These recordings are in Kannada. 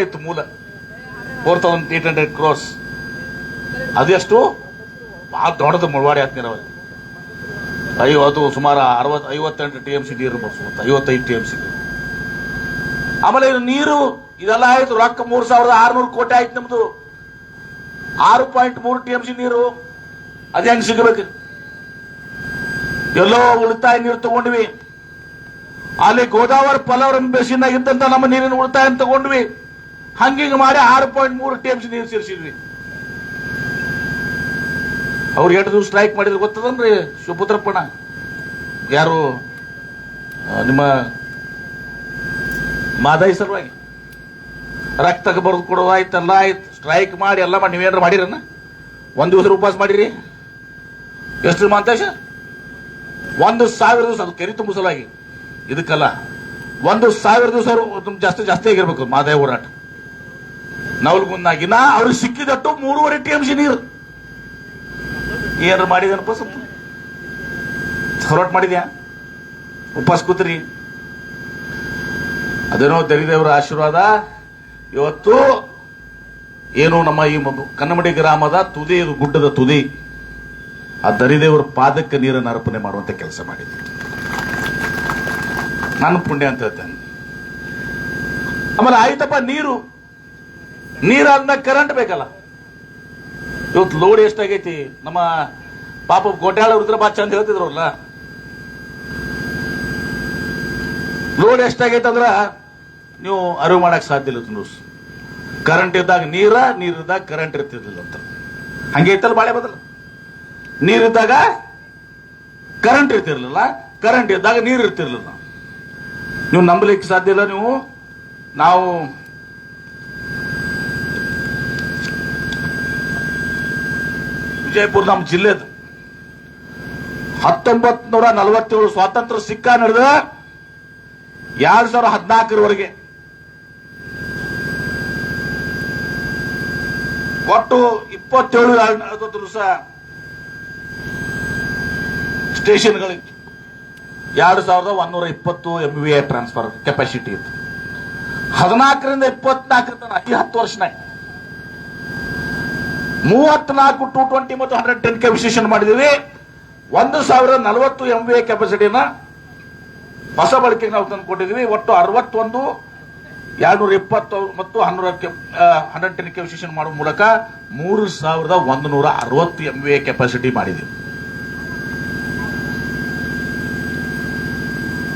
ಇತ್ತು ಮೂಲ. Four thousand eight hundred crores ಅದೆಷ್ಟು ಭಾಳ ದೊಡ್ಡದು ಮುಳವಾಡಿ ಆತ್ಮೀರ ನೀರಾವರಿ ಐವತ್ತು ಸುಮಾರು ಅರವತ್ತು ಐವತ್ತೆಂಟು ಟಿ ಎಂ ಸಿ ನೀರು ಬರ್ಸ್ಬೋದು ಐವತ್ತೈದು ಟಿ ಎಂ ಸಿ ನೀರು. ಆಮೇಲೆ ನೀರು, ಇದೆಲ್ಲ ಆಯ್ತು, ರೊಕ್ಕ ಮೂರ್ ಸಾವಿರದ ಆರ್ನೂರು ಕೋಟಿ ಆಯ್ತು ನಮ್ದು. ಆರು ಪಾಯಿಂಟ್ ಮೂರು ಟಿ ಎಂ ಸಿ ನೀರು. ಅದು ಹೆಂಗ್ ಸಿಗಬೇಕು? ಎಲ್ಲೋ ಉಳಿತಾಯ ನೀರು ತಗೊಂಡ್ವಿ. ಅಲ್ಲಿ ಗೋದಾವರಿ ಪಲವರ ಬೆಸಿನಾಗಿದ್ದಂತ ನಮ್ಮ ನೀರಿನ ಉಳಿತಾಯ ತಗೊಂಡ್ವಿ. ಹಂಗಿಂಗ್ ಮಾಡಿ ಆರು ಪಾಯಿಂಟ್ ಮೂರು ಟಿ ಎಂ ಸಿ ನೀರು ಸೇರಿಸಿದ್ರಿ. ಅವ್ರು ಎಂಟು ಸ್ಟ್ರೈಕ್ ಮಾಡಿದ್ರೆ ಗೊತ್ತದನ್ರಿ ಶಿವಪುತ್ರಪ್ಪಣ ಯಾರು ನಿಮ್ಮ ಮಾದಾಯಿ ಸಲುವಾಗಿ. ರಕ್ತಕ್ಕೆ ಬರೆದು ಕೊಡೋದು ಆಯ್ತು. ಸ್ಟ್ರೈಕ್ ಮಾಡಿ, ಎಲ್ಲ ಮಾಡಿ ನೀವೇನಾರು ಮಾಡಿರನ್ನ? ಒಂದು ದಿವಸ ಉಪವಾಸ ಮಾಡಿರಿ? ಎಷ್ಟು ಮಾಂತೇಶ ಒಂದು ಸಾವಿರ ದಿವಸ, ಅದು ಕೆರಿ ತುಂಬ ಸಲುವಾಗಿ. ಇದಕ್ಕಲ್ಲ, ಒಂದು ಸಾವಿರ ದಿವಸ ಜಾಸ್ತಿ ಜಾಸ್ತಿ ಆಗಿರ್ಬೇಕು ಮಾದಾಯಿ ಹೋರಾಟ. ನವಲ್ಗುಂದಾಗಿನ ಅವ್ರಿಗೆ ಸಿಕ್ಕಿದಟ್ಟು ಮೂರುವರೆ ಟಿ ಎಂ ಸಿ ನೀರು. ಏನಾರು ಮಾಡಿದೇನಪ್ಪ ಸ್ವಲ್ಪ? ಹೋರಾಟ ಮಾಡಿದ್ಯಾ? ಉಪವಾಸ ಕೂತ್ರಿ. ಅದೇನೋ ದರಿದೇವರ ಆಶೀರ್ವಾದ. ಇವತ್ತು ಏನು ನಮ್ಮ ಈ ಕನ್ನಮಡಿ ಗ್ರಾಮದ ತುದಿ, ಇದು ಗುಡ್ಡದ ತುದಿ. ಆ ದರಿದೇವರ ಪಾದಕ್ಕೆ ನೀರನ್ನು ಅರ್ಪಣೆ ಮಾಡುವಂತ ಕೆಲಸ ಮಾಡಿದ್ವಿ ನಾನು ಪುಣ್ಯ ಅಂತ ಹೇಳ್ತೇನೆ. ಆಮೇಲೆ ಆಯ್ತಪ್ಪ, ನೀರು. ನೀರಾದ್ಮೇಲೆ ಕರೆಂಟ್ ಬೇಕಲ್ಲ. ಇವತ್ತು ಲೋಡ್ ಎಷ್ಟಾಗೈತಿ? ನಮ್ಮ ಪಾಪ ಗೋಟ್ಯಾಳ ರುದ್ರ ಬಾ ಚಂದ ಹೇಳ್ತಿದ್ರಲ್ಲ. ಲೋಡ್ ಎಷ್ಟಾಗೈತೆ ಅಂದ್ರ ನೀವು ಅರಿವು ಮಾಡಕ್ ಸಾಧ್ಯ ಇಲ್ಲ ನ್ಯೂಸ್ ಕರೆಂಟ್ ಇದ್ದಾಗ ನೀರ ನೀರಿದ್ದಾಗ ಕರೆಂಟ್ ಇರ್ತಿರ್ಲಿಲ್ಲ ಅಂತ. ಹಂಗೆ ಐತಲ್ಲ ಬಾಳೆ ಬದಲು? ನೀರಿದ್ದಾಗ ಕರೆಂಟ್ ಇರ್ತಿರ್ಲಿಲ್ಲ ಕರೆಂಟ್ ಇದ್ದಾಗ ನೀರು ಇರ್ತಿರ್ಲಿಲ್ಲ. ನೀವು ನಂಬಲಿಕ್ಕೆ ಸಾಧ್ಯ ಇಲ್ಲ ನೀವು. ನಾವು ವಿಜಯಪುರ ನಮ್ಮ ಜಿಲ್ಲೆದು. ಹತ್ತೊಂಬತ್ ನೂರ ನಲವತ್ತೇಳು ಸ್ವಾತಂತ್ರ್ಯ ಸಿಕ್ಕ ನಡೆದ ಎರಡ್ ಸಾವಿರ ಹದಿನಾಲ್ಕರವರೆಗೆ ಒಟ್ಟು ಇಪ್ಪತ್ತೇಳು ನಲವತ್ತು ದಿವಸ ಸ್ಟೇಷನ್ಗಳಿತ್ತು. ಎರಡು ಸಾವಿರದ ಒಂದೂರ ಇಪ್ಪತ್ತು M V A transfer capacity ಇತ್ತು. ಹದಿನಾಲ್ಕರಿಂದ ಇಪ್ಪತ್ನಾಲ್ಕರ ತನಕ ಹತ್ತು ವರ್ಷನಾಗ ಮೂವತ್ನಾಲ್ಕು ಟು ಟ್ವೆಂಟಿ ಮತ್ತು ಹಂಡ್ರೆಡ್ ಟೆನ್ ಕೆ ಮಾಡಿದ್ದೀವಿ. ಮಾಡಿದೀವಿ ಒಂದು ಸಾವಿರ ನಲವತ್ತು ಎಂ ವಿ ಕೆಪಾಸಿಟಿನ ಹೊಸ ಬಳಕೆಗೆ ನಾವು ತಂದು ಕೊಟ್ಟಿದ್ದೀವಿ ಒಟ್ಟು ಅರವತ್ತೊಂದು, ಎರಡ್ನೂರ ಇಪ್ಪತ್ತು ಮತ್ತು ಹನ್ನೂರ ಹಂಡ್ರೆಡ್ ಟೆನ್ ಕೆ ವಿಶೇಷಣ ಮಾಡುವ ಮೂಲಕ ಮೂರು ಸಾವಿರದ ಒಂದು ನೂರ ಅರವತ್ತು ಎಂ ವಿ ಕೆಪಾಸಿಟಿ ಮಾಡಿದ್ದೀವಿ.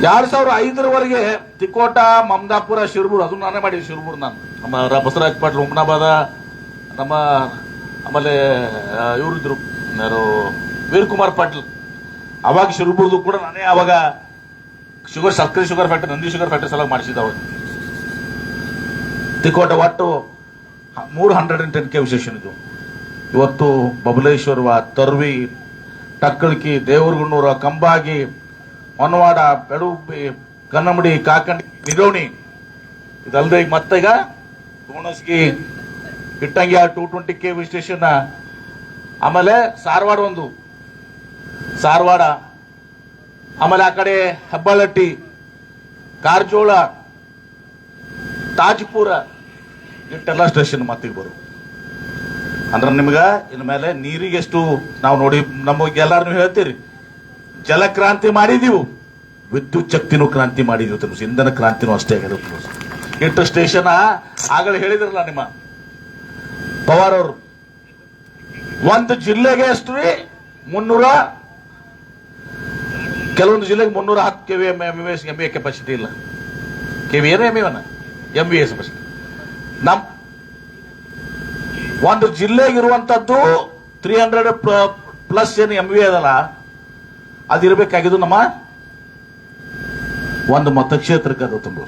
ಎರಡ್ ಸಾವಿರ ಐದರವರೆಗೆ ತಿಕೋಟ, ಮಮದಾಪುರ, ಶಿರಬೂರ್, ಅದು ನಾನೇ ಮಾಡಿದ್ವಿ ಶಿರಬೂರ್ ನಾನು. ನಮ್ಮ ಬಸವರಾಜ್ ಪಾಟೀಲ್, ಉಮ್ನಾಬಾದ, ನಮ್ಮ ಆಮೇಲೆ ಇವರಿದ್ರು, ಯಾರು, ವೀರಕುಮಾರ್ ಪಾಟೀಲ್. ಅವಾಗ ಶಿರಬೂರ್ದು ಕೂಡ ನಾನೇ ಅವಾಗ ಶುಗರ್, ಸಕ್ಕರೆ sugar factory Nandi sugar factory ಸಲ ಮಾಡಿಸಿದ ಅವಾಗ ತಿಕೋಟ ಒಟ್ಟು ಮೂರು hundred and ten K V station ಇದು ಇವತ್ತು ಬಬಲೇಶ್ವರ, ತರ್ವಿ, ಟಕ್ಕಳ್ಕಿ ದೇವರಗುಣ್ಣೂರ ಕಂಬಾಗಿ ಹೊನ್ನವಾಡ ಬೆಡುಬಿ ಕನ್ನಮಡಿ ಕಾಕಂಡಿ, ನಿಡೋಣಿ. ಇದಲ್ಲದೆ ಈಗ ಮತ್ತೆ ಈಗ ಕೋಣಸ್ಗಿ ಆ two twenty K V station ಆಮೇಲೆ ಸಾರವಾಡ ಒಂದು. ಸಾರವಾಡ ಆಮೇಲೆ ಆ ಕಡೆ ಹೆಬ್ಬಾಳಟ್ಟಿ, ಕಾರ್ಜೋಳ, ತಾಜ್ಪುರ ಇಟ್ಟೆಲ್ಲ ಸ್ಟೇಷನ್ ಮತ್ತಿಗೆ ಬರು. ಅಂದ್ರೆ ನಿಮ್ಗೆ ಇನ್ ಮೇಲೆ ನೀರಿಗೆ ಎಷ್ಟು ನಾವು ನೋಡಿ ನಮಗೆಲ್ಲಾರು ನೀವು ಹೇಳ್ತೀರಿ. ಜಲಕ್ರಾಂತಿ ಮಾಡಿದೀವು. ವಿದ್ಯುತ್ ಶಕ್ತಿನೂ ಕ್ರಾಂತಿ ಮಾಡಿದೀವಿ ಇಂಧನ ಕ್ರಾಂತಿನೂ ಅಷ್ಟೇ ಆಗಿದೆ ಇಟ್ಟು ಸ್ಟೇಷನ್ ಆಗಲೇ ಹೇಳಿದ್ರಲ್ಲ ನಿಮ್ಮ ಪವಾರ್ ಅವರು. ಒಂದು ಜಿಲ್ಲೆಗೆ ಎಷ್ಟು ರೀ, ಮುನ್ನೂರ, ಕೆಲವೊಂದು ಜಿಲ್ಲೆಗೆ ಮುನ್ನೂರ ಹತ್ತು K V M M S M A capacity ಇಲ್ಲ. ಕೆ ವಿ ಏನು ಎಂ ಇವನ ಎಂ ಬಿ ಎಸ್ ಕೆಪಾಸಿಟಿ ನಮ್, ಒಂದು ಜಿಲ್ಲೆಗೆ ಇರುವಂತದ್ದು ತ್ರೀ ಹಂಡ್ರೆಡ್ ಪ್ಲಸ್ ಏನು ಎಂ ವಿ ಅದಲ್ಲ, ಅದಿರಬೇಕಾಗಿದ್ದು ನಮ್ಮ ಒಂದು ಮತಕ್ಷೇತ್ರಕ್ಕೆ ಅದು ತುಂಬ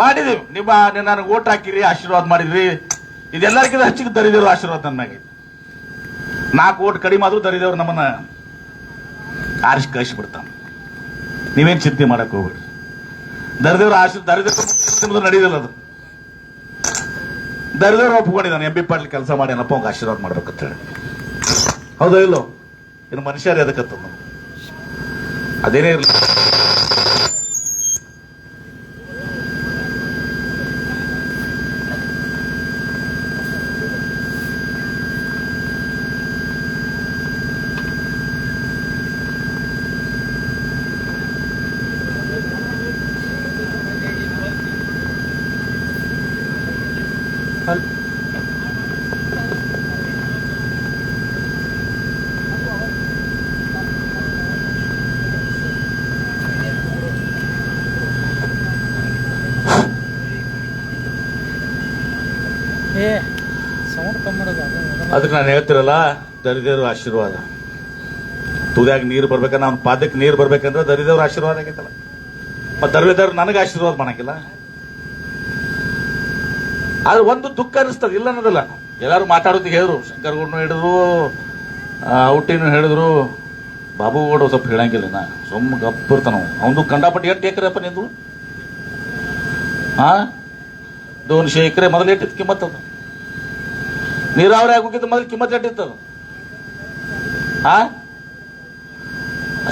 ಮಾಡಿದೀವಿ ನಿಮ್ಮ ನನಗೆ ಓಟ್ ಹಾಕಿರಿ, ಆಶೀರ್ವಾದ ಮಾಡಿದ್ರಿ. ಇದೆಲ್ಲರಿಗಿಂತ ಹೆಚ್ಚಿಗೆ ದರಿದೇವ್ರು ಆಶೀರ್ವಾದ ನನಗೆ ನಾಲ್ಕು ಓಟ್ ಕಡಿಮೆ ಆದ್ರೂ ದರಿದೇವ್ರು ನಮ್ಮನ್ನ ಆರಿಸಿ ಕಳಿಸಿ ಬಿಡ್ತಾನೆ ನೀವೇನ್ ಚಿಂತೆ ಮಾಡಕ್ ಹೋಗ್ಬೇಡಿ. ದರಿದೇವ್ರ ಆಶೀರ್ವಾದ ದರಿದೇವ್ರ ನಡೀದಿಲ್ಲ ಅದು. ದರಿದೇವ್ರು ಒಪ್ಕೊಂಡಿದ್ದಾನೆ ಎಂ ಬಿ ಪಾಟೀಲ್ ಕೆಲಸ ಮಾಡಿ ಏನಪ್ಪ ಅವ್ಗೆ ಆಶೀರ್ವಾದ ಮಾಡ್ಬೇಕಂತ ಹೇಳಿ. ಹೌದಾ ಇಲ್ಲೋ? ಇನ್ನು ಮನುಷ್ಯರು ಅದಕ್ಕಂತ ಅದೇನೇ ಇರಲಿ ಏ ಸೌಂಡ್ ಕಮ್ಮಿ ಮಾಡೋದು ಅದು ಅದನ್ನ- ಅದಕ್ಕೆ ನಾನು ಹೇಳ್ತಿರಲ್ಲ ದರಿದೇವ್ರ ಆಶೀರ್ವಾದ. ತುದಿಯಾಗಿ ನೀರು ಬರ್ಬೇಕಂದ್ರೆ ಅವ್ನ ಪಾದಕ್ಕೆ ನೀರು ಬರ್ಬೇಕಂದ್ರೆ ದರಿದೇವ್ರ ಆಶೀರ್ವಾದ ಆಗೈತಲ್ಲ. ಮತ್ತೆ ದರಿದೇವ್ರು ನನಗೆ ಆಶೀರ್ವಾದ ಮಾಡಕ್ಕಿಲ್ಲ ಆದ್ರೆ ಒಂದು ದುಃಖ ಅನಿಸ್ತದೆ, ಇಲ್ಲ ಅನ್ನೋದಲ್ಲ. ಎಲ್ಲರೂ ಮಾತಾಡೋದು ಹೇಳಿದ್ರು, ಶಂಕರ್ಗೌಡನು ಹೇಳಿದ್ರು ಔಟಿನೂ ಹೇಳಿದ್ರು. ಬಾಬು ಗೌಡ ಸ್ವಲ್ಪ ಹೇಳಂಗಿಲ್ಲ ನಾ ಸುಮ್ಮ ಗಪ್ಪಿರ್ತಾನ ಅವನು. ಕಂಡಾಪಟ್ಟಿ ಎಷ್ಟು ಎಕರೆಪ್ಪ ನಿಂದು? ಹಾ ದೋನ್ಶೆ ಎಕರೆ, ಮೊದಲು ಎಟ್ಟಿದ್ ಕಿಮ್ಮತ್ ಅದು ನೀರಾವರಿ ಆಗೋಕ್ಕಿಂತ ಮೊದಲು ಕಿಮ್ಮತ್ ಎಟ್ಟಿತ್ತು ಅದು. ಹಾ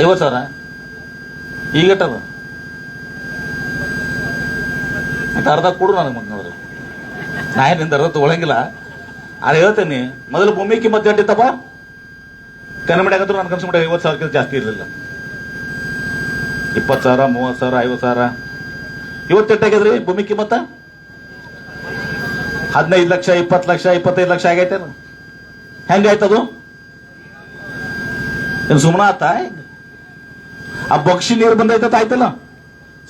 ಐವತ್ತು ಸಾವಿರ? ಈಗ ಎಟ್ಟದ ಮತ್ತೆ ಅರ್ಧ ಕೊಡು ನನಗೆ ಮತ್ತೆ ನೋಡ್ರಿ ನಾ ಏನಿಂದ ಅರ್ಧ ತಗೊಳಂಗಿಲ್ಲ. ಅದು ಹೇಳ್ತೇನೆ, ಮೊದಲು ಭೂಮಿ ಕಿಮ್ಮತ್ ಎಟ್ಟಿತ್ತಪ್ಪ ಕನ್ನಮಡ್ಯಾಗಂತೂ ನನ್ನ ಮಾಡಿ ಐವತ್ತು ಸಾವಿರಕ್ಕಿಂತ ಜಾಸ್ತಿ ಇರಲಿಲ್ಲ. ಇಪ್ಪತ್ತು ಸಾವಿರ, ಮೂವತ್ತು ಸಾವಿರ, ಐವತ್ತು ಸಾವಿರ. ಇವತ್ತು ಎಟ್ಟಾಗಿದ್ರಿ ಭೂಮಿ ಕಿಮ್ಮತ್ತ? ಹದಿನೈದು ಲಕ್ಷ, ಇಪ್ಪತ್ತು ಲಕ್ಷ, ಇಪ್ಪತ್ತೈದು ಲಕ್ಷ ಆಗೈತೇನು ಹೆಂಗಾಯ್ತದು ಏನು ಸುಮ್ಮನ ಆತ ಆ ಬಕ್ಷಿ ನೀರು ಬಂದೈತ ಆಯ್ತಲ್ಲ?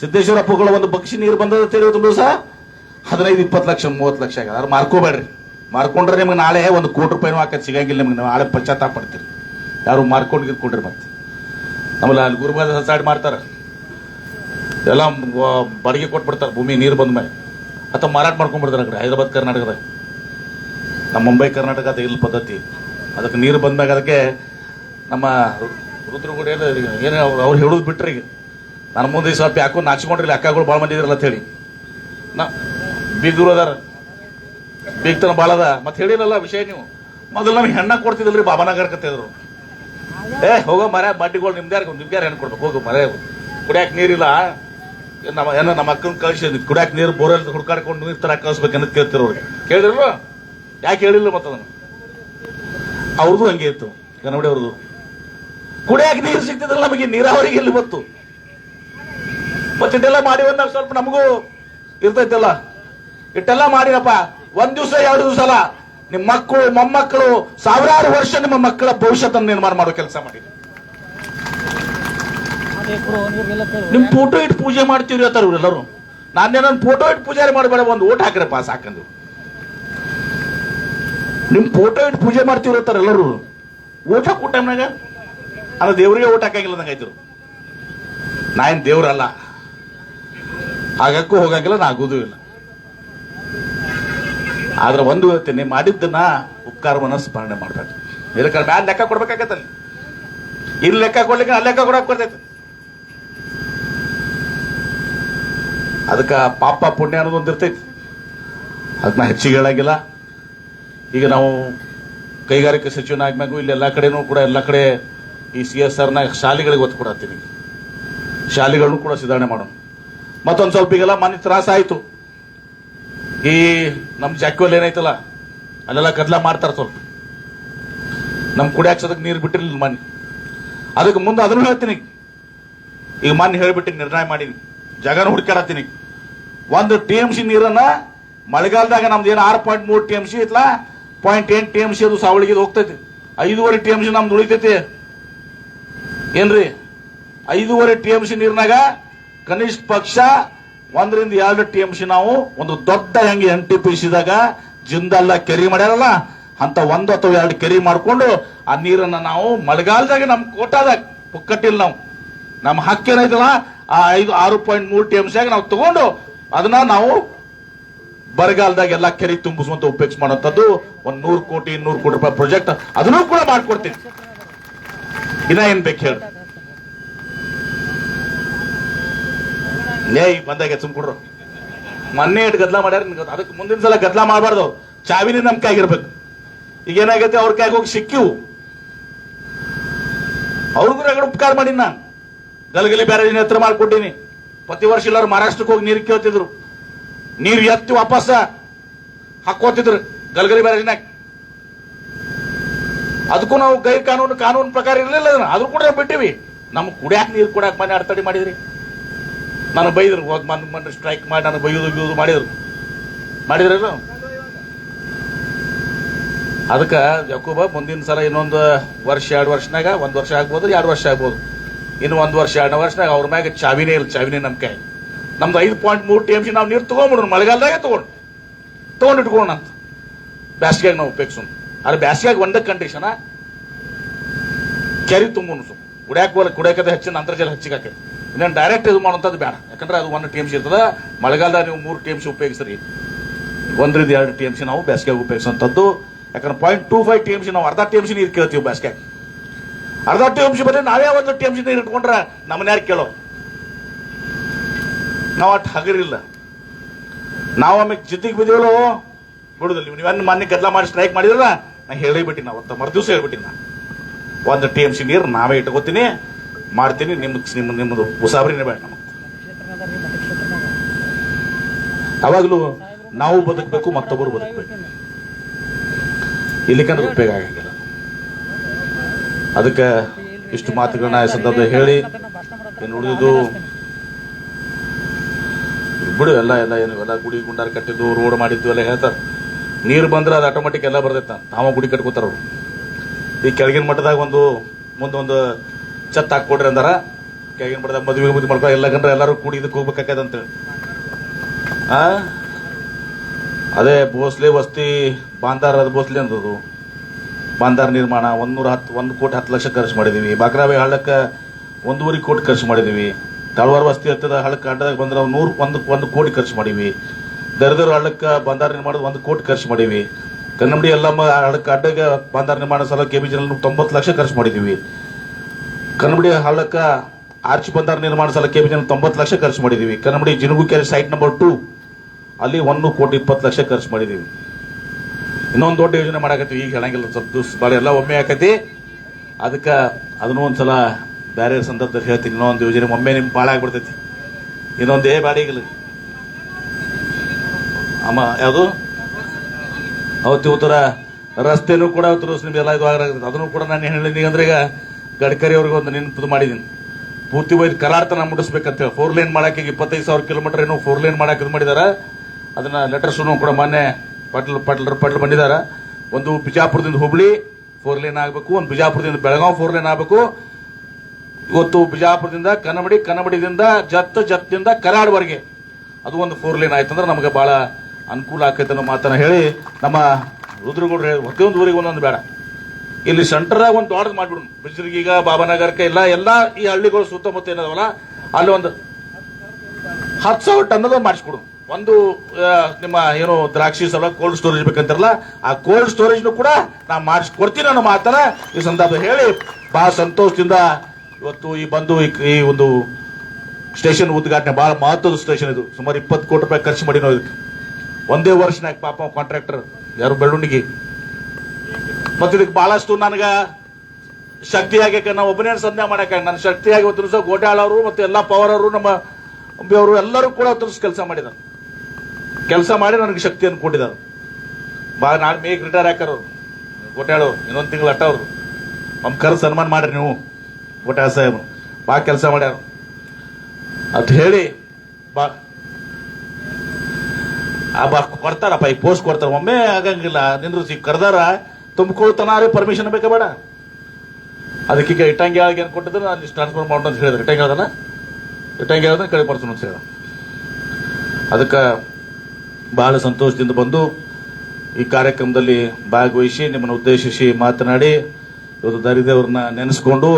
ಸಿದ್ದೇಶ್ವರ ಅಪ್ಪಗಳ ಒಂದು ಬಕ್ಷಿ ನೀರು ಬಂದದ ತಿಳಿಯೋದು ದಿವಸ. ಹದಿನೈದು, ಇಪ್ಪತ್ತು ಲಕ್ಷ, ಮೂವತ್ತು ಲಕ್ಷ ಆಗ್ಯದ ಅದ್ರ ಮಾರ್ಕೋಬೇಡ್ರಿ. ಮಾರ್ಕೊಂಡ್ರೆ ನಿಮ್ಗೆ ನಾಳೆ ಒಂದು ಕೋಟಿ ರೂಪಾಯಿನೂ ಹಾಕೋದು ಸಿಗಂಗಿಲ್ಲ ನಿಮ್ಗೆ. ನಾಳೆ ಪಶ್ಚಾತ್ತಾಪ ಪಡ್ತೀರಿ. ಯಾರು ಮಾರ್ಕೊಂಡು ಗಿರ್ಕೊಂಡ್ರಿ ಮತ್ತೆ. ಆಮೇಲೆ ಅಲ್ಲಿ ಗುರುಬಾದ ಸೈಡ್ ಮಾಡ್ತಾರೆ. ಎಲ್ಲ ಬಾಡಿಗೆ ಕೊಟ್ಬಿಡ್ತಾರೆ. ಭೂಮಿ, ನೀರು ಬಂದ ಮೇಲೆ ಅಥವಾ ಮಾರಾಟ ಮಾಡ್ಕೊಂಡ್ಬಿಡ್ತಾರೆ ಕಡೆ, ಹೈದರಾಬಾದ್ ಕರ್ನಾಟಕದ ನಮ್ಮ ಮುಂಬೈ, ಕರ್ನಾಟಕ ಅದು ಇಲ್ಲ ಪದ್ಧತಿ. ಅದಕ್ಕೆ ನೀರು ಬಂದಾಗ ಅದಕ್ಕೆ ನಮ್ಮ ರುದ್ರಗುಡಿ ಏನು ಅವ್ರು ಹೇಳೋದು ಬಿಟ್ರಿ ಈಗ. ನನ್ನ ಮುಂದೆ ಸ್ವಲ್ಪ ಯಾಕೋ ನಾಚಿಕೊಂಡ್ರಿ ಅಕ್ಕಗಳು ಭಾಳ ಮಂದಿ ಇದ್ರಲ್ಲ ಹೇಳಿ. ನಾ ಬೀಗರು ಅದಾರ. ಬೀಗ್ತನ ಭಾಳ ಮತ್ತೆ ಹೇಳಿರಲ್ಲ ವಿಷಯ ನೀವು. ಮೊದಲು ನಮ್ಗೆ ಹೆಣ್ಣ ಕೊಡ್ತಿದ್ರಿ ಬಾಬಾನಗರ ಕತ್ತಿದ್ರು ಏ, ಹೋಗೋ ಮರ ಬಡ್ಡಿಗಳು ನಿಮ್ದ್ಯಾರ, ನಿಮ್ದ್ಯಾರು ಹೆಣ್ಣು ಕೊಡ್ಬೇಕು, ಹೋಗು ಮರ ಕುಡಿಯಕ್ಕೆ ನೀರಿಲ್ಲ. ನಮ್ಮ ಏನೋ ನಮ್ಮ ಅಕ್ಕನ ಕಳಿಸಿ ಕುಡಿಯಾಕ ನೀರು ಬೋರಲ್ಲಿ ಹುಡ್ಕಾಡ್ಕೊಂಡು ನೀರು ತರ ಕಳಿಸ್ಬೇಕನ್ನ ಕೇಳ್ತಿರೋ ಅವ್ರಿಗೆ ಕೇಳಿದ್ರು ಯಾಕೆ ಹೇಳಿಲ್ಲ ಮತ್ತೆ ಅದನ್ನು ಅವ್ರದ್ದು ಹಂಗೆ ಇತ್ತು. ಕನ್ನಡಿ ಅವ್ರದ್ದು ಕುಡಿಯಾಕ ನೀರು ಸಿಗ್ತಿದ್ರೆ ನಮಗೆ ನೀರಾವರಿಗೆ ಎಲ್ಲಿ ಬಂತು ಮತ್ತೆ ಇದೆಲ್ಲ ಮಾಡಿ ನಾವು ಸ್ವಲ್ಪ ನಮಗೂ ಇರ್ತೈತಲ್ಲ. ಇಟ್ಟೆಲ್ಲ ಮಾಡಿರಪ್ಪ. ಒಂದ್ ದಿವಸ, ಎರಡು ದಿವಸ ಅಲ್ಲ. ನಿಮ್ಮ ಮಕ್ಕಳು, ಮೊಮ್ಮಕ್ಕಳು, ಸಾವಿರಾರು ವರ್ಷ ನಿಮ್ಮ ಮಕ್ಕಳ ಭವಿಷ್ಯತನ್ನು ನಿರ್ಮಾಣ ಮಾಡೋ ಕೆಲಸ ಮಾಡಿ. ಅದೇ ಕೊಡು ನೀರಿಗೆಲ್ಲ ಕೇಳು. ನಿಮ್ ಫೋಟೋ ಇಟ್ಟು ಪೂಜೆ ಮಾಡ್ತೀವ್ರಿ ಅತ್ತಾರ ಇವ್ರೆಲ್ಲರೂ ನಾನೇ ನನ್ನ ಫೋಟೋ ಇಟ್ಟು ಪೂಜಾರಿ ಮಾಡಬೇಡ, ಒಂದು ಓಟ್ ಹಾಕ್ರಪ್ಪ, ಸಾಕಂದು. ನಿಮ್ ಫೋಟೋ ಇಟ್ಟು ಪೂಜೆ ಮಾಡ್ತೀವ್ರಿ ಅತ್ತಾರ ಎಲ್ಲರೂ. ಓಟ್ ಹಾಕೋ ಟೈಮ್ನಾಗ ದೇವ್ರಿಗೆ ಓಟ್ ಹಾಕಂಗಿಲ್ಲ ನಂಗೆ ಆಯ್ತು ನಾ ಏನ್ ದೇವ್ರಲ್ಲ. ಆಗಕ್ಕೂ ಹೋಗಂಗಿಲ್ಲ, ನಾ ಆಗೋದು ಇಲ್ಲ. ಆದ್ರೆ ಒಂದು ಹೇಳ್ತೀನಿ ಮಾಡಿದ್ದನ್ನ ಉಪಕಾರವನ್ನ ಸ್ಮರಣೆ ಮಾಡ್ಬೇಕು. ಮ್ಯಾಲ ಲೆಕ್ಕ ಕೊಡ್ಬೇಕಾಗತ್ತಲ್ಲಿ ಇಲ್ಲಿ ಲೆಕ್ಕ ಕೊಡ್ಲಿಕ್ಕೆ, ಅಲ್ಲಿ ಲೆಕ್ಕ ಕೊಡಕ್ ಬರ್ತೈತೆ ಅದಕ್ಕೆ ಪಾಪ ಪುಣ್ಯ ಅನ್ನೋದು ಒಂದು ಇರ್ತೈತಿ. ಅದನ್ನ ಹೆಚ್ಚಿಗೆ ಹೇಳಾಗಿಲ್ಲ. ಈಗ ನಾವು ಕೈಗಾರಿಕೆ ಸಚಿವನಾಗ್ಮ್ಯಾಗು ಇಲ್ಲಿ ಎಲ್ಲ ಕಡೆನೂ ಕೂಡ ಎಲ್ಲ ಕಡೆ ಈ ಸಿ ಎಸ್ ಆರ್ನ ಶಾಲೆಗಳಿಗೆ ಒತ್ತು ಕೊಡತ್ತೀನಿ ಶಾಲೆಗಳನ್ನು ಕೂಡ ಸುಧಾರಣೆ ಮಾಡೋಣ. ಮತ್ತೊಂದು ಸ್ವಲ್ಪ ಈಗೆಲ್ಲ ಮನೆ ತ್ರಾಸ ಆಯಿತು. ಈ ನಮ್ಮ ಜಾಕ್ವಲ್ ಏನೈತಲ್ಲ, ಅಲ್ಲೆಲ್ಲ ಕದ್ಲ ಮಾಡ್ತಾರೆ ಸ್ವಲ್ಪ. ನಮ್ಮ ಕುಡಿಯಾಕ ನೀರು ಬಿಟ್ಟಿರಲಿಲ್ಲ ಮನೆ. ಅದಕ್ಕೆ ಮುಂದೆ ಅದನ್ನು ಹೇಳ್ತೀನಿ. ಈಗ ಮನೆ ಹೇಳಿಬಿಟ್ಟು ನಿರ್ಣಯ ಮಾಡೀನಿ. ಜಾಗನ ಹುಡುಕಾಡತ್ತೀನಿ ಒಂದು ಟಿ ಎಂ ಸಿ ನೀರನ್ನ ಮಳೆಗಾಲದಾಗ ನಮ್ದು ಏನು ಆರು ಪಾಯಿಂಟ್ ಮೂರು ಟಿ ಎಂ ಸಿ ಐತ್ಲಾ? ಪಾಯಿಂಟ್ ಎಂಟು ಟಿ ಎಂ ಸಿ ಅದು ಸಾವಳಿಗೆ ಹೋಗ್ತೈತಿ. ಐದೂವರೆ ಟಿ ಎಂ ಸಿ ನಮ್ದು ಉಳಿತೈತಿ ಏನ್ರಿ? ಐದೂವರೆ ಟಿ ಎಂ ಸಿ ನೀರಿನಾಗ ಕನಿಷ್ಠ ಪಕ್ಷ ಒಂದರಿಂದ ಎರಡು ಟಿ ಎಂ ಸಿ ನಾವು ಒಂದು ದೊಡ್ಡ ಹೆಂಗೆ ಎನ್ ಟಿ ಪಿ ಸಿದಾಗ ಜಿಂದಲ್ಲ ಕೆರಿ ಮಾಡ್ಯಾರಲ್ಲ, ಅಂತ ಒಂದು ಅಥವಾ ಎರಡು ಕೆರಿ ಮಾಡಿಕೊಂಡು ಆ ನೀರನ್ನ ನಾವು ಮಳೆಗಾಲದಾಗ ನಮ್ಮ ಕೋಟಾದಾಗ ಪುಕ್ಕಟ್ಟಿಲ್ಲ ನಾವು. ನಮ್ಮ ಹಕ್ಕೇನೈತಲ್ಲ ಆ ಐದು ಆರು ಪಾಯಿಂಟ್ ಮೂರು ಟಿ ಎಂ ಸಿಯಾಗ ನಾವು ತಗೊಂಡು ಅದನ್ನ ನಾವು ಬರಗಾಲದಾಗ ಎಲ್ಲ ಕೆರೆ ತುಂಬಿಸುವಂತ ಉಪಯೋಗ ಮಾಡುವಂತದ್ದು ಒಂದ್ ನೂರು ಕೋಟಿ, ಇನ್ನೂರು ಕೋಟಿ ರೂಪಾಯಿ ಪ್ರಾಜೆಕ್ಟ್ ಅದನ್ನೂ ಕೂಡ ಮಾಡ್ಕೊಡ್ತೀನಿ. ಇನ್ನ ಏನ್ ಬೇಕು ಹೇಳಿ. ಏಯ್ ಬಂದಾಗ ಸುಮ್ ಕೊಡ್ರು. ಮೊನ್ನೆ ಇಟ್ಟು ಗದ್ಲಾ ಮಾಡ್ಯಾರ ಅದಕ್ಕೆ ಮುಂದಿನ ಸಲ ಗದ್ಲಾ ಮಾಡಬಾರ್ದು. ಚಾವಿನೇ ನಮ್ ಕೈಗಿರ್ಬೇಕು ಈಗ ಏನಾಗೈತೆ, ಅವ್ರ ಕೈಗೆ ಹೋಗಿ ಸಿಕ್ಕಿವು. ಅವ್ರಿಗೂ ಉಪಕಾರ ಮಾಡೀನಿ ನಾನು. ಗಲಗಲಿ ಬ್ಯಾರೇಜ್ ಹತ್ರ ಮಾಡ್ಕೊಟ್ಟೀನಿ. ಪ್ರತಿ ವರ್ಷ ಎಲ್ಲರೂ ಮಹಾರಾಷ್ಟ್ರಕ್ಕೆ ಹೋಗಿ ನೀರು ಕೇಳ್ತಿದ್ರು. ನೀರು ಎತ್ತಿ ವಾಪಸ್ ಹಾಕೋತಿದ್ರು ಗಲ್ಗರಿ ಬ್ಯಾರೇಜ್ನಾಗ. ಅದಕ್ಕೂ ನಾವು ಗೈರ್ ಕಾನೂನು ಕಾನೂನು ಪ್ರಕಾರ ಇರಲಿಲ್ಲ ಅದನ್ನ. ಅದ್ರ ಕೂಡ ಬಿಟ್ಟಿವಿ. ನಮ್ಗೆ ಕುಡಿಯಾಕ ನೀರು ಕುಡಿಯಾಕ ಮನೆ ಅಡ್ತಡಿ ಮಾಡಿದ್ರಿ. ನಾನು ಬೈದ್ರು, ಹೋಗಿ ಮನ್ ಮನ್ ಸ್ಟ್ರೈಕ್ ಮಾಡಿ ನಾನು ಬೈಯೋದು ಬೈಯೋದು ಮಾಡಿದ್ರು. ಮಾಡಿದ್ರಲ್ಲ? ಅದಕ್ಕೆ ಯಾಕೋಬ, ಮುಂದಿನ ಸಲ ಇನ್ನೊಂದು ವರ್ಷ, ಎರಡು ವರ್ಷನಾಗ, ಒಂದು ವರ್ಷ ಆಗ್ಬೋದು ಎರಡು ವರ್ಷ ಆಗ್ಬೋದು. ಇನ್ನು ಒಂದು ವರ್ಷ ಎರಡು ವರ್ಷನಾಗ ಅವ್ರ ಮ್ಯಾಗ ಚಾವಿನೇ ಇಲ್ಲ, ಚಾವಿನೇ ನಮ್ಮ ಕೈ. ನಮ್ದು ಐದು ಪಾಯಿಂಟ್ ಮೂರು ಟಿ ಎಂ ಸಿ ನಾವು ನೀರು ತಗೊಂಡ್ಬಿಡೋಣ ಮಳೆಗಾಲದಾಗೆ ತಗೊಂಡು. ತಗೊಂಡು ಇಟ್ಕೊಳ್ಳೋಣ ಅಂತ. ಬ್ಯಾಸ್ಗ್ಯಾಗ ನಾವು ಉಪಯೋಗಿಸೋಣ. ಆದ್ರೆ ಬ್ಯಾಸ್ಗ್ಯಾಗ ಒಂದೇ ಕಂಡೀಷನ ಕೆರಿ ತುಂಬೋಣ ಸುಮ್. ಕುಡಿಯಾಕ ಹೋಲ ಕುಡಿಯಾಕದ ಹೆಚ್ಚಿನ ಅಂತರ್ಜಲ ಹೆಚ್ಚಿಗೆ ಹಾಕಿ. ಇನ್ನೇನು ಡೈರೆಕ್ಟ್ ಇದು ಮಾಡುವಂಥದ್ದು ಬೇಡ. ಯಾಕಂದ್ರೆ ಅದು ಒಂದು ಟಿ ಎಂ ಸಿ ಇರ್ತದ. ಮಳೆಗಾಲದಾಗ ನೀವು ಮೂರು ಟಿ ಎಂ ಸಿ ಉಪಯೋಗಿಸ್ರಿ. ಒಂದ್ರಿಂದ ಎರಡು ಟಿ ಎಂ ಸಿ ನಾವು ಬ್ಯಾಸ್ಗ್ಯಾಗ ಉಪಯೋಗಿಸುವಂಥದ್ದು ಯಾಕಂದ್ರೆ point two five T M C ನಾವು ಅರ್ಧ ಟಿ ಎಂ ಸಿ ನೀರು ಕೇಳ್ತೀವಿ ಬೇಸಿಗೆ ಅರ್ಧ ಟಿ ಎಂ ಸಿ ಬರೀ ನಾವೇ ಒಂದು ಟಿ ಎಂ ಸಿ ನೀರು ಇಟ್ಕೊಂಡ್ರೆ ನಮ್ಮನ್ನ ಯಾರು ಕೇಳೋ. ನಾವು ಅಷ್ಟು ಹಗರಿಲ್ಲ. ನಾವು ಆಮೇಲೆ ಜಿದ್ದಿಗೆ ಬಿದ್ದೀವಲ್ಲೋ ಬಿಡುದಿಲ್ಲ ನೀವೇನು ಮೊನ್ನೆ ಗದ್ದಲ ಮಾಡಿ ಸ್ಟ್ರೈಕ್ ಮಾಡಿದ್ರಲ್ಲ, ನಾ ಹೇಳಿಬಿಟ್ಟಿನಿ ಅವತ್ತು ಮರು ದಿವಸ ಹೇಳ್ಬಿಟ್ಟಿನಿ ನಾ. ಒಂದು ಟಿ ಎಂ ಸಿ ನೀರು ನಾವೇ ಇಟ್ಕೋತೀನಿ, ಮಾಡ್ತೀನಿ ನಿಮ್ದು ನಿಮ್ಮ ನಿಮ್ಮದು ಉಸಾಬರಿನೇ ಬೇಡ ನಮಗೆ. ಯಾವಾಗಲೂ ನಾವು ಬದುಕಬೇಕು, ಮತ್ತೊಬ್ಬರು ಬದುಕಬೇಕು. ಇಲ್ಲಿಕಂದ್ರೆ ಉಪಯೋಗ ಆಗಂಗಿಲ್ಲ. ಅದಕ್ಕೆ ಇಷ್ಟು ಮಾತುಗಳನ್ನ ಈ ಸಂದರ್ಭದಲ್ಲಿ ಹೇಳಿ, ಏನು ಉಳಿದು ಬಿಡು, ಎಲ್ಲ ಎಲ್ಲ, ಏನು, ಎಲ್ಲ ಗುಡಿ ಗುಂಡಾರ ಕಟ್ಟಿದ್ದು, ರೋಡ್ ಮಾಡಿದ್ದು, ಎಲ್ಲ ಹೇಳ್ತಾರೆ. ನೀರು ಬಂದ್ರೆ ಅದು ಆಟೋಮೆಟಿಕ್ ಎಲ್ಲ ಬರ್ತೈತೆ. ತಾವ ಗುಡಿ ಕಟ್ಕೋತಾರ ಅವರು. ಈ ಕೆಳಗಿನ ಮಟ್ಟದಾಗ ಒಂದು ಮುಂದೊಂದು ಛತ್ ಹಾಕೊಡ್ರಿ ಅಂದಾರ. ಕೆಳಗಿನ ಮಟ್ಟದಾಗ ಮದುವೆ ಮದುವೆ ಮಾಡ್ಕೊ ಎಲ್ಲ ಗಂಡ್ರೆ ಎಲ್ಲರೂ ಕೂಡಿ ಇದಕ್ಕೆ ಹೋಗ್ಬೇಕಾಗ್ಯದ ಅಂತೇಳಿ. ಆ? ಅದೇ ಭೋಸ್ಲೆ ವಸ್ತಿ ಬಾಂಧಾರ ಅದು ಭೋಸ್ಲೆ ಅಂದದು ಬಾಂದಾರ ನಿರ್ಮಾಣ ಒಂದೂರ ಹತ್ತು ಒಂದು ಕೋಟಿ ಹತ್ತು ಲಕ್ಷ ಖರ್ಚು ಮಾಡಿದೀವಿ. ಬಾಕ್ರಾವೆ ಹಳ್ಳಕ್ಕೆ ಒಂದೂವರೆ ಕೋಟಿ ಖರ್ಚು ಮಾಡಿದೀವಿ. ತಳವಾರ ವಸ್ತಿ ಹತ್ತದ ಹಳ್ಳಕ್ಕೆ ಅಡ್ಡದಾಗ ಬಂದ್ರೆ ನೂರು, ಒಂದು ಒಂದು ಕೋಟಿ ಖರ್ಚು ಮಾಡೀವಿ ದರಿದ್ರ ಹಳ್ಳಕ್ಕೆ ಬಂದಾರ ನಿರ್ಮಾಣ ಒಂದು ಕೋಟಿ ಖರ್ಚು ಮಾಡೀವಿ ಕನ್ನಂಬಡಿ ಎಲ್ಲಮ್ಮ ಹಳ್ಳಕ್ಕೆ ಅಡ್ಡಗ ಬಂದಾರ ನಿರ್ಮಾಣ ಸಲ ಕೆ ಬಿ ಜಿನಲ್ಲಿ ತೊಂಬತ್ತು ಲಕ್ಷ ಖರ್ಚು ಮಾಡಿದೀವಿ. ಕನ್ನಂಬಡಿ ಹಳ್ಳಕ್ಕೆ ಆರ್ಚ್ ಬಂದಾರ ನಿರ್ಮಾಣ ಸಲ ಕೆ ಬಿ ಜನ ತೊಂಬತ್ತು ಲಕ್ಷ ಖರ್ಚು ಮಾಡಿದೀವಿ. ಕನ್ನಂಬಡಿ ಜಿನುಗು ಕೆರೆ ಸೈಟ್ ನಂಬರ್ ಟು ಅಲ್ಲಿ ಒಂದು ಕೋಟಿ ಇಪ್ಪತ್ತು ಲಕ್ಷ ಖರ್ಚು ಮಾಡಿದೀವಿ. ಇನ್ನೊಂದು ದೊಡ್ಡ ಯೋಜನೆ ಮಾಡಾಕತ್ತೀವಿ. ಈಗ ಹೇಳಂಗಿಲ್ಲ ಸ್ವಲ್ಪ ದಿವಸ ಭಾಳ ಎಲ್ಲ ಒಮ್ಮೆ ಆಕತಿ. ಅದಕ್ಕೆ ಅದನ್ನೂ ಒಂದ್ಸಲ ಬೇರೆ ಸಂದರ್ಭದಲ್ಲಿ ಹೇಳ್ತೀನಿ. ಇನ್ನೊಂದು ಯೋಜನೆ ಒಮ್ಮೆ ನಿಮ್ಗೆ ಭಾಳ ಆಗ್ಬಿಡ್ತೈತಿ ಇನ್ನೊಂದು ಏ ಬಾಡಿಗಿಲ್ಲ ಅಮ್ಮ, ಯಾವುದು? ಅವತ್ತು ಉತ್ತರ, ರಸ್ತೆನೂ ಕೂಡ ತೋರಿಸ್ ನಿಮ್ಗೆ ಎಲ್ಲ ಇದು ಆಗಲಾಗ್ತದೆ. ಅದನ್ನು ಕೂಡ ನಾನು ಏನು ಹೇಳಿದ್ದೀನಿ ಅಂದ್ರೆ ಈಗ ಗಡ್ಕರಿ ಅವ್ರಿಗೆ ಒಂದು ನೆನಪು ಮಾಡಿದ್ದೀನಿ ಪೂರ್ತಿ ಒಯ್ದು ಕರಾರ್ತನ ಮುಟ್ಟಿಸ್ಬೇಕಂತ ಹೇಳಿ. ಫೋರ್ ಲೈನ್ ಮಾಡಕ್ಕೆ ಈಗ ಇಪ್ಪತ್ತೈದು ಸಾವಿರ ಕಿಲೋಮೀಟರ್ ಏನೋ ಫೋರ್ ಲೈನ್ ಮಾಡಕ್ಕೆ ಇದು ಮಾಡಿದಾರ. ಅದನ್ನ ಲೆಟರ್ಸ್ ಕೂಡ ಮೊನ್ನೆ ಪಾಟೀಲ್ ಪಾಟೀಲ್ ಪಟ್ಲು ಬಂದಿದಾರ ಒಂದು ಬಿಜಾಪುರದಿಂದ ಹುಬ್ಳಿ ಫೋರ್ ಲೈನ್ ಆಗಬೇಕು, ಒಂದು ಬಿಜಾಪುರದಿಂದ ಬೆಳಗಾವ್ ಫೋರ್ ಲೈನ್ ಆಗಬೇಕು. ಇವತ್ತು ಬಿಜಾಪುರದಿಂದ ಕನ್ನಮಡಿ ಕನ್ನಮಡಿದಿಂದ ಜತ್ ಜತ್ದಿಂದ ಕರಾಡ್ವರೆಗೆ. ಅದು ಒಂದು ಫೋರ್ ಲೈನ್ ಆಯ್ತಂದ್ರೆ ನಮಗೆ ಬಹಳ ಅನುಕೂಲ ಆಕೈತೆ ಅನ್ನೋ ಮಾತನ್ನ ಹೇಳಿ ನಮ್ಮ ರುದ್ರಗೌಡರು ಹೇಳಿ, ಪ್ರತಿಯೊಂದು ಊರಿಗೆ ಒಂದೊಂದು ಬೇಡ. ಇಲ್ಲಿ ಸೆಂಟ್ರಾಗ ಒಂದು ದೊಡ್ಡದು ಮಾಡಿಬಿಡೋಣ. ಬಿಜರ್ಗೀಗ ಬಾಬಾನಗರಕ್ಕೆ ಇಲ್ಲ, ಎಲ್ಲ ಈ ಹಳ್ಳಿಗಳು ಸುತ್ತಮುತ್ತ ಏನದವಲ್ಲ, ಅಲ್ಲಿ ಒಂದು ಹತ್ತು ಸಾವಿರ ಟನ್ನದ ಮಾಡಿಸ್ಕೊಡು ಒಂದು ನಿಮ್ಮ ಏನು ದ್ರಾಕ್ಷಿ ಸಲ ಕೋಲ್ಡ್ ಸ್ಟೋರೇಜ್ ಬೇಕಂತಾರಲ್ಲ ಆ ಕೋಲ್ಡ್ ಸ್ಟೋರೇಜ್ ಕೂಡ ನಾ ಮಾಡಿಸ್ಕೊಡ್ತೀನಿ ಅನ್ನೋ ಮಾತನ್ನ ಈ ಸಂದರ್ಭ ಹೇಳಿ ಬಹಳ ಸಂತೋಷದಿಂದ ಇವತ್ತು ಈ ಬಂದು ಈ- ಒಂದು ಸ್ಟೇಷನ್ ಉದ್ಘಾಟನೆ, ಬಹಳ ಮಹತ್ವದ ಸ್ಟೇಷನ್ ಇದು. ಸುಮಾರು ಇಪ್ಪತ್ತು ಕೋಟಿ ರೂಪಾಯಿ ಖರ್ಚು ಮಾಡಿ ಇದಕ್ಕೆ. ಒಂದೇ ವರ್ಷನಾಗ ಪಾಪ ಕಾಂಟ್ರಾಕ್ಟರ್ ಯಾರು ಬೆಳ್ಳುಂಡಿಗೆ? ಮತ್ತೆ ಇದಕ್ಕೆ ಬಹಳಷ್ಟು ನನಗೆ ಶಕ್ತಿ ಆಗ್ಯಾಕ ನಾವು ಒಬ್ಬನೇ ಸಂಧ್ಯಾ ಮಾಡಕ್ಕೆ ನನ್ನ ಇವತ್ತು ದಿವಸ ಗೋಟ್ಯಾಳ್ ಅವರು ಮತ್ತೆ ಎಲ್ಲಾ ಪವರ್ ಅವರು, ನಮ್ಮ ಅವರು ಎಲ್ಲರೂ ಕೂಡ ಕೆಲಸ ಮಾಡಿದ್ದಾರೆ ಕೆಲಸ ಮಾಡಿ ನನಗೆ ಶಕ್ತಿಯನ್ನು ಕೊಟ್ಟಿದ್ದಾರೆ. ಬಾ ನಾಳೆ ಮೇಗ್ ರಿಟೈರ್ ಹಾಕೋರು ಕೊಟ್ಟಾಳವ್ರು ಇನ್ನೊಂದು ತಿಂಗಳು ಅಟ್ಟ ಅವರು. ನಮ್ಮ ಕರ್ ಸನ್ಮಾನ ಮಾಡ್ರಿ ನೀವು ಕೊಟ್ಟ ಸಾಹೇಬ್ ಬಾ, ಕೆಲಸ ಮಾಡ್ಯಾರ. ಅಂತ ಹೇಳಿ, ಬಾ. ಬಾ, ಕೊಡ್ತಾರಪ್ಪ, ಈ ಪೋಸ್ಟ್ ಕೊಡ್ತಾರ. ಒಮ್ಮೆ ಆಗಂಗಿಲ್ಲ. ನಿಂದ್ರು ಸಿ ಕರ್ದಾರ ತುಂಬಿಕೊಳ್ತಾನ ಪರ್ಮಿಷನ್ ಬೇಕಾ ಬೇಡ. ಅದಕ್ಕೆ ಈಗ ಇಟ್ಟಂಗಿ ಆಗಿ ಏನು ಕೊಟ್ಟಿದ್ರೆ ಇಷ್ಟು ಟ್ರಾನ್ಸ್ಫರ್ ಮಾಡೋಣ ಅಂತ ಹೇಳಿದ್ರು. ಇಟ್ಟಂಗಿ ಹೇಳ್ದಾನ ಇಟ್ಟಂಗಿ ಹೇಳ್ದ ಕಡೆ ಬರ್ತೀನಿ ಅಂತ ಹೇಳ ಅದಕ್ಕೆ ಬಹಳ ಸಂತೋಷದಿಂದ ಬಂದು ಈ ಕಾರ್ಯಕ್ರಮದಲ್ಲಿ ಭಾಗವಹಿಸಿ ನಿಮ್ಮನ್ನು ಉದ್ದೇಶಿಸಿ ಮಾತನಾಡಿ, ಇವತ್ತು ದರಿದೇವ್ರನ್ನ ನೆನೆಸ್ಕೊಂಡು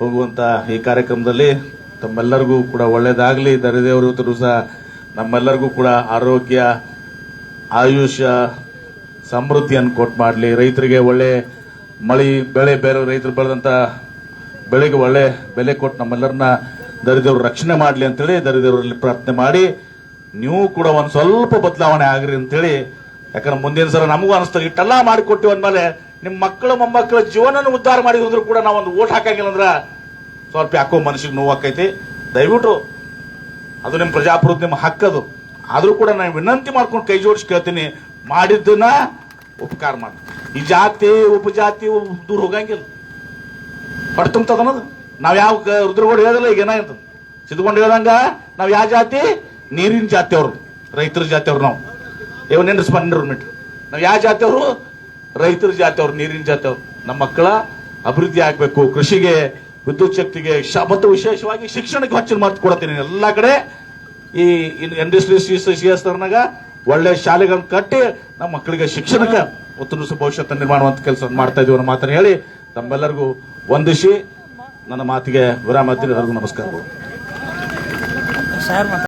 ಹೋಗುವಂತ ಈ ಕಾರ್ಯಕ್ರಮದಲ್ಲಿ ತಮ್ಮೆಲ್ಲರಿಗೂ ಕೂಡ ಒಳ್ಳೇದಾಗಲಿ. ದರಿದೇವರು ಇವತ್ತು ಸಹ ನಮ್ಮೆಲ್ಲರಿಗೂ ಕೂಡ ಆರೋಗ್ಯ, ಆಯುಷ್ಯ, ಸಮೃದ್ಧಿಯನ್ನು ಕೊಟ್ಟು ಮಾಡಲಿ. ರೈತರಿಗೆ ಒಳ್ಳೆ ಮಳೆ, ಬೆಳೆ, ಬೇರೆ ರೈತರು ಬೆಳೆದಂಥ ಬೆಳೆಗೆ ಒಳ್ಳೆ ಬೆಲೆ ಕೊಟ್ಟು ನಮ್ಮೆಲ್ಲರನ್ನ ದರಿದೇವರು ರಕ್ಷಣೆ ಮಾಡಲಿ ಅಂತೇಳಿ ದರಿದೇವರಲ್ಲಿ ಪ್ರಾರ್ಥನೆ ಮಾಡಿ. ನೀವು ಕೂಡ ಒಂದು ಸ್ವಲ್ಪ ಬದಲಾವಣೆ ಆಗ್ರಿ ಅಂತೇಳಿ, ಯಾಕಂದ್ರೆ ಮುಂದಿನ ಸಲ ನಮಗೂ ಅನಿಸ್ತದೆ ಇಟ್ಟೆಲ್ಲ ಮಾಡಿಕೊಟ್ಟಿವಿ ಅಂದ್ಮೇಲೆ ನಿಮ್ಮ ಮಕ್ಕಳು ಮೊಮ್ಮಕ್ಕಳ ಜೀವನ ಉದ್ಧಾರ ಮಾಡಿದ್ರು ಕೂಡ ನಾವು ಒಂದು ಓಟ್ ಹಾಕಂಗಿಲ್ಲ ಅಂದ್ರ ಸ್ವಲ್ಪ ಯಾಕೋ ಮನಸ್ಸಿಗೆ ನೋವು ಆಕೈತಿ ದಯವಿಟ್ಟು ಅದು ನಿಮ್ಮ ಪ್ರಜಾಪ್ರಭುತ್ವ ನಿಮ್ಮ ಹಕ್ಕದು ಆದರೂ ಕೂಡ ನಾನು ವಿನಂತಿ ಮಾಡ್ಕೊಂಡು ಕೈ ಜೋಡಿಸಿ ಕೇಳ್ತೀನಿ, ಮಾಡಿದ್ದನ್ನ ಉಪಕಾರ ಮಾಡಿ. ಈ ಜಾತಿ, ಉಪಜಾತಿ ಉಪ್- ದೂರ ಹೋಗಂಗಿಲ್ಲ. ಹೊಟ್ಟೆ ತುಂಬ್ತದ ನಾವು ಯಾವ ರುದ್ರಗೌಡ ಹೇಳಿಲ್ಲ ಈಗ ಏನಾಯ್ತು? ಸಿದ್ಕೊಂಡು ಹೇಳ್ದಂಗ, ನಾವು ಯಾವ ಜಾತಿ? ನೀರಿನ ಜಾತಿಯವರು, ರೈತರ ಜಾತಿಯವ್ರು ನಾವು. ಇವ್ ನೆನ್ಸ್ ಬಂದ್ರು ಮಿಟ್ ನಾವು ಯಾವ ಜಾತಿಯವರು? ರೈತರ ಜಾತಿಯವ್ರು, ನೀರಿನ ಜಾತಿಯವ್ರು. ನಮ್ಮ ಮಕ್ಕಳ ಅಭಿವೃದ್ಧಿ ಆಗಬೇಕು, ಕೃಷಿಗೆ, ವಿದ್ಯುತ್ ಶಕ್ತಿಗೆ ಮತ್ತು ವಿಶೇಷವಾಗಿ ಶಿಕ್ಷಣಕ್ಕೆ ಹೆಚ್ಚಿನ ಮಾತು ಕೊಡ್ತೀನಿ ಎಲ್ಲ ಕಡೆ ಈ ಇಂಡಸ್ಟ್ರಿ ಸಿ ಎಸ್ ಒಳ್ಳೆ ಶಾಲೆಗಳನ್ನು ಕಟ್ಟಿ ನಮ್ಮ ಮಕ್ಕಳಿಗೆ ಶಿಕ್ಷಣಕ್ಕೆ ಉತ್ತಮ ಭವಿಷ್ಯತ ನಿರ್ಮಾಣವಂತ ಕೆಲಸ ಮಾಡ್ತಾ ಇದೀವಿ ಅನ್ನೋ ಮಾತನ್ನು ಹೇಳಿ ತಮ್ಮೆಲ್ಲರಿಗೂ ವಂದಿಸಿ. ನನ್ನ ಮಾತಿಗೆ ವಿರಾಮ ಎಲ್ಲರಿಗೂ ನಮಸ್ಕಾರಗಳು